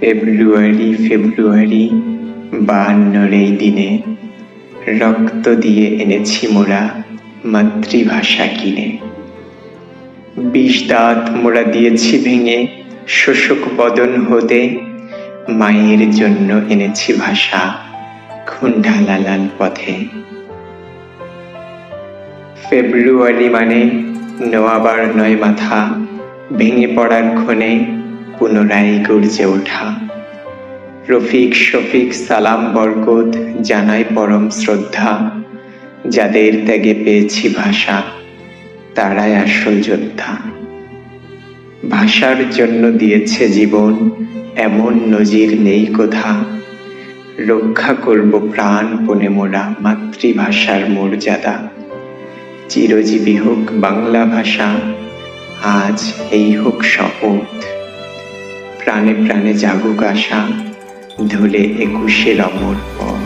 ফেব্রুয়ারি ফেব্রুয়ারি বাহান্নর এই দিনে রক্ত দিয়ে এনেছি মোরা মাতৃভাষা কিনে। বিষ দাঁত মোরা দিয়েছি ভেঙে, শোষক বদন হতে মায়ের জন্য এনেছি ভাষা খুন্ডালালাল পথে। ফেব্রুয়ারি মানে নোয়াবার নয় মাথা, ভেঙে পড়ার ক্ষণে পুনরায় গর্জে ওঠা। রফিক শফিক সালাম বরকত জানাই পরম শ্রদ্ধা। যাদের ত্যাগে পেয়েছি ভাষা, তারাই আসল যোদ্ধা। ভাষার জন্য দিয়েছে জীবন এমন নজির নেই কোথা। রক্ষা করব প্রাণ পণে মোরা মাতৃভাষার মর্যাদা। চিরজীবী হোক বাংলা ভাষা, আজ এই হোক শপথ। প্রাণে প্রাণে জাগুক আশা ধুলে একুশের অমর পথ।